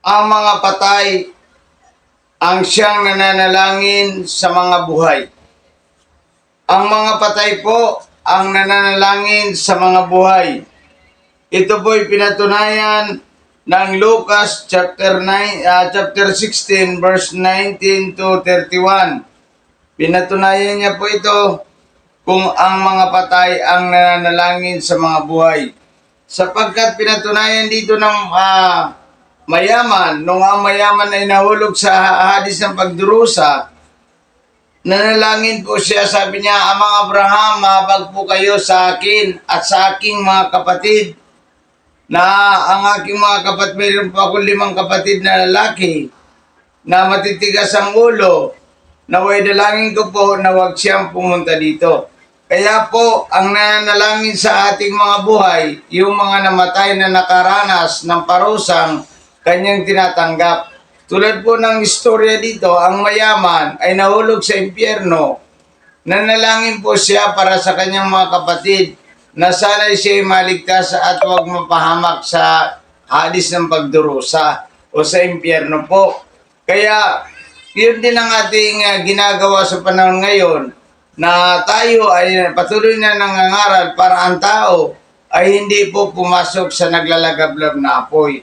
ang mga patay ang siyang nananalangin sa mga buhay. Ang mga patay po ang nananalangin sa mga buhay. Ito po'y pinatunayan ng Lucas chapter 9 ah, chapter 16 verse 19 to 31. Pinatunayan niya po ito kung ang mga patay ang nananalangin sa mga buhay. Sapagkat pinatunayan dito ng ah, mayaman, nung ang mayaman ay nahulog sa hadis ng pagdurusa, nanalangin po siya, sabi niya, Amang Abraham, mabag po kayo sa akin at sa aking mga kapatid na ang aking mga kapatid, mayroon pa akong limang kapatid na lalaki na matitigas ang ulo, naway dalangin ko po na huwag siyang pumunta dito. Kaya po, ang nananalangin sa ating mga buhay, yung mga namatay na nakaranas ng parusang kanyang tinatanggap. Tulad po ng istorya dito, ang mayaman ay nahulog sa impyerno. Nanalangin po siya para sa kanyang mga kapatid na sana'y siya maligtas at huwag mapahamak sa hadis ng pagdurusa o sa impyerno po. Kaya, yun din ang ating ah, ginagawa sa panahon ngayon na tayo ay patuloy na nangangaral para ang tao ay hindi po pumasok sa naglalagablab na apoy.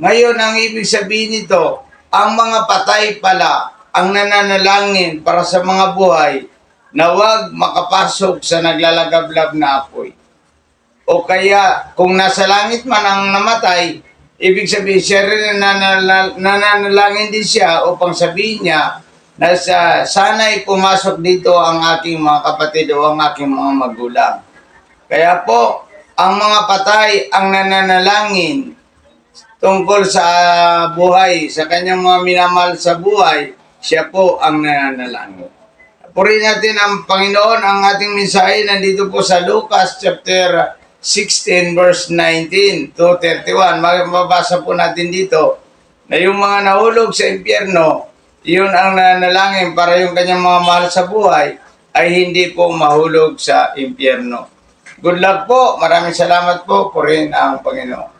Ngayon, ang ibig sabihin nito, ang mga patay pala ang nananalangin para sa mga buhay na huwag makapasok sa naglalagablab na apoy. O kaya, kung nasa langit man ang namatay, ibig sabihin siya rin nananal- nananalangin din siya upang sabihin niya na sa, sana'y pumasok dito ang aking mga kapatid o ang aking mga magulang. Kaya po, ang mga patay ang nananalangin tungkol sa buhay, sa kanyang mga minamahal sa buhay, siya po ang nananalangin. Purihin natin ang Panginoon, ang ating mensahe nandito po sa Lucas chapter 16 verse 19 to 31. Mababasa po natin dito na yung mga nahulog sa impyerno, yun ang nanalangin para yung kanyang mga mahal sa buhay ay hindi po mahulog sa impyerno. Good luck po. Maraming salamat po. Purihin ang Panginoon.